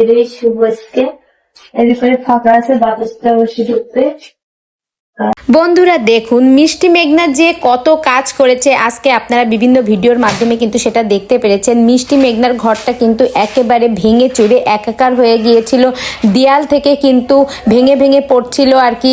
এটাই শুভ আজকে। উপরে ফাঁকা আছে বাতাসটা অবশ্যই ঢুকবে। বন্ধুরা দেখুন, মিষ্টি মেঘনা যে কত কাজ করেছে, আজকে আপনারা বিভিন্ন ভিডিওর মাধ্যমে কিন্তু সেটা দেখতে পেরেছেন। মিষ্টি মেঘনার ঘরটা কিন্তু একেবারে ভেঙে চুরে একাকার হয়ে গিয়েছিল। দেয়াল থেকে কিন্তু ভেঙে ভেঙে পড়ছিল আর কি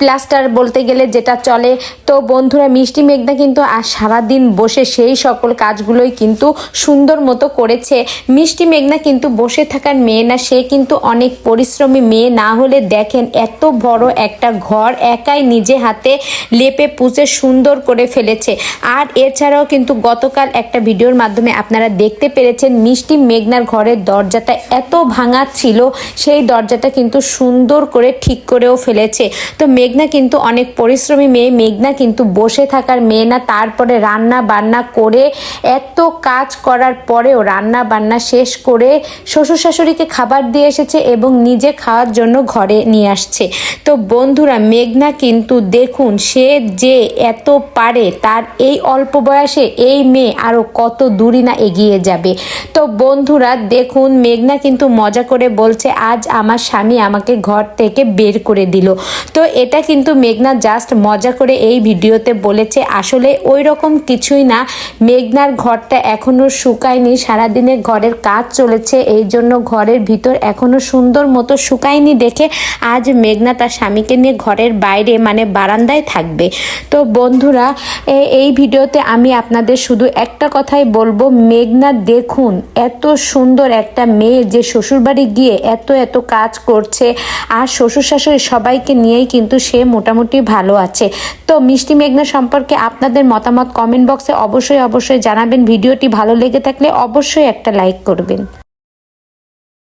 প্লাস্টার বলতে গেলে যেটা চলে। তো বন্ধুরা, মিষ্টি মেঘনা কিন্তু আর সারাদিন বসে সেই সকল কাজগুলোই কিন্তু সুন্দর মতো করেছে। মিষ্টি মেঘনা কিন্তু বসে থাকার মেয়ে না, সে কিন্তু অনেক পরিশ্রমী মেয়ে। না হলে দেখেন, এত বড় একটা ঘর, একাই নিজে হাতে লেপে পুষে সুন্দর করে ফেলেছে। আর এছাড়াও কিন্তু গতকাল একটা ভিডিওর মাধ্যমে আপনারা দেখতে পেরেছেন, মিষ্টি মেঘনার ঘরের দরজাটা এত ভাঙা ছিল, সেই দরজাটা কিন্তু সুন্দর করে ঠিক করেও ফেলেছে। তো মেঘনা কিন্তু অনেক পরিশ্রমী মেয়ে, মেঘনা কিন্তু বসে থাকার মেয়ে না, তারপরে রান্না বান্না করে, এত কাজ করার পরেও রান্না বান্না শেষ করে শ্বশুর শাশুড়িকে খাবার দিয়ে এসেছে এবং নিজে খাওয়ার জন্য ঘরে নিয়ে আসছে। তো বন্ধুরা, মেঘনা কিন্তু দেখুন, সে যে এত পারে, তার এই অল্প বয়সে এই মেয়ে আরও কত দূরই না এগিয়ে যাবে। তো বন্ধুরা, দেখুন, মেঘনা কিন্তু মজা করে বলছে, আজ আমার স্বামী আমাকে ঘর থেকে বের করে দিল। তো এটা কিন্তু মেঘনা জাস্ট মজা করে এই ভিডিওতে বলেছে, আসলে ওই রকম কিছুই না। মেঘনার ঘরটা এখনও শুকায়নি, সারাদিনে ঘরের কাজ চলেছে, এই জন্য ঘরের ভিতর এখনও সুন্দর মতো শুকায়নি দেখে আজ মেঘনা তার স্বামীকে নিয়ে ঘরের বাইরে মানে বারান্দায় থাকবে। তো বন্ধুরা এই ভিডিওতে আমি আপনাদের শুধু একটা কথাই বলব, মেঘনা দেখুন, এত সুন্দর একটা মেয়ে যে শ্বশুরবাড়ি গিয়ে এত এত কাজ করছে, আর শ্বশুর শাশুড়ি সবাইকে নিয়েই কিন্তু সে মোটামুটি ভালো আছে। তো মিষ্টি মেঘনা সম্পর্কে আপনাদের মতামত কমেন্ট বক্সে অবশ্যই অবশ্যই জানাবেন। ভিডিওটি ভালো লেগে থাকলে অবশ্যই একটা লাইক করবেন।